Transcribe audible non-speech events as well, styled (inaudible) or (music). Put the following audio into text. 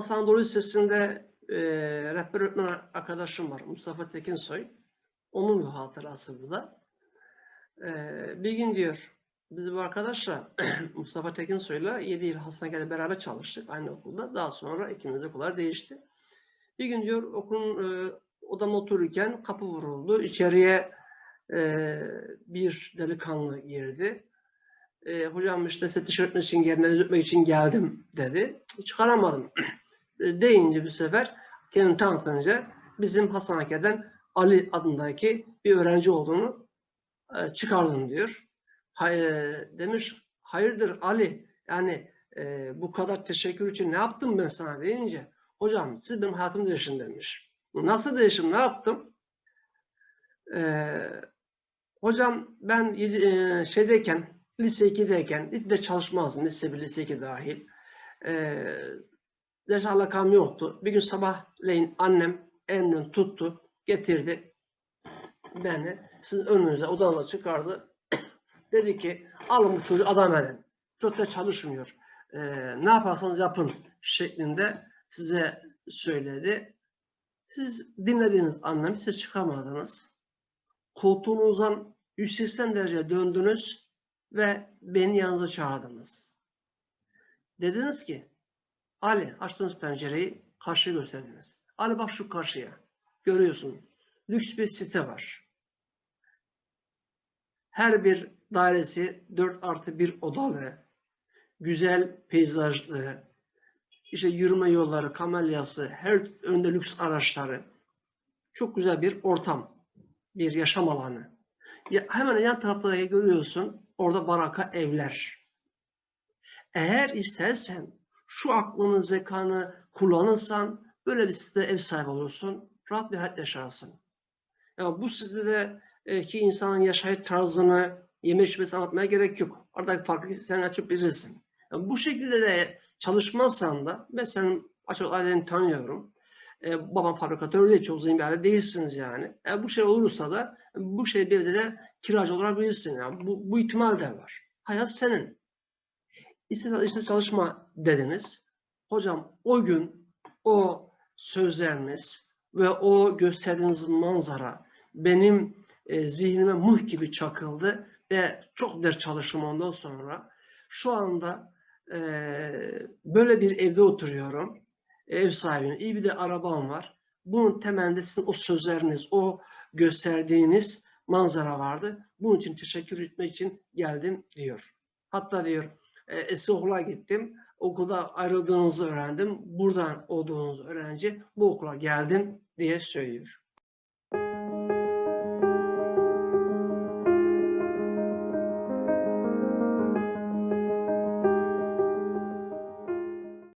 İstanbul'da Anadolu Lisesi'nde e, rehber öğretmen arkadaşım var. Mustafa Tekinsoy. Onun bir hatırası bu da. E, bir gün diyor biz bu arkadaşla (clears throat) Mustafa Tekinsoy'la 7 yıl hastanede beraber çalıştık aynı okulda. Daha sonra ikimiz okullar değişti. Bir gün diyor okulun e, odamda otururken kapı vuruldu. İçeriye e, bir delikanlı girdi. E, hocam işte size tişört için gelmenizi öpmek için geldim dedi. Çıkaramadım. (clears throat) E, deyince bir sefer kendini tanıtınca bizim Hasankeyf'den Ali adındaki bir öğrenci olduğunu e, çıkardım diyor. Hay- demiş hayırdır Ali yani e, bu kadar teşekkür için ne yaptım ben sana deyince hocam siz benim hayatımı değiştirin demiş. Nasıl değişim ne yaptım? E, hocam ben e, şeydeyken lise 2'deyken hiç de çalışmazdım lise 1 lise 2 dahil. E, ders alakam yoktu. Bir gün sabahleyin annem elinden tuttu getirdi beni sizin önünüze odanıza çıkardı. (coughs) Dedi ki alın bu çocuğu adam edin. Çok da çalışmıyor. Ee, ne yaparsanız yapın şeklinde size söyledi. Siz dinlediğiniz anlamı siz çıkamadınız. Koltuğunuzdan 180 derece döndünüz ve beni yanınıza çağırdınız. Dediniz ki Ali açtınız pencereyi karşıya gösterdiniz. Ali bak şu karşıya. Görüyorsun. Lüks bir site var. Her bir dairesi 4 artı 1 odalı, güzel peyzajlı, işte yürüme yolları, kamelyası, her önde lüks araçları. Çok güzel bir ortam, bir yaşam alanı. Ya, hemen yan tarafta görüyorsun, orada baraka evler. Eğer istersen şu aklını, zekanı kullanırsan böyle bir sitede ev sahibi olursun, rahat bir hayat yaşarsın. Ya bu sitede e, ki insanın yaşayış tarzını, yeme içmesini anlatmaya gerek yok. Aradaki farkı sen açıp bilirsin. Yani bu şekilde de çalışmazsan da ben senin açık aileni tanıyorum. E, babam fabrikatör değil, çok zengin bir aile değilsiniz yani. E, bu şey olursa da bu şey bir evde de kiracı olabilirsin. Yani. Bu, bu ihtimal de var. Hayat senin. İşte, işte çalışma dediniz. Hocam o gün o sözleriniz ve o gösterdiğiniz manzara benim e, zihnime muh gibi çakıldı ve çok ders çalıştım ondan sonra. Şu anda e, böyle bir evde oturuyorum. Ev sahibinin iyi bir de arabam var. Bunun temelinde sizin o sözleriniz, o gösterdiğiniz manzara vardı. Bunun için teşekkür etmek için geldim diyor. Hatta diyor e, gittim. Okulda ayrıldığınızı öğrendim. Buradan olduğunuz öğrenci bu okula geldim diye söylüyor.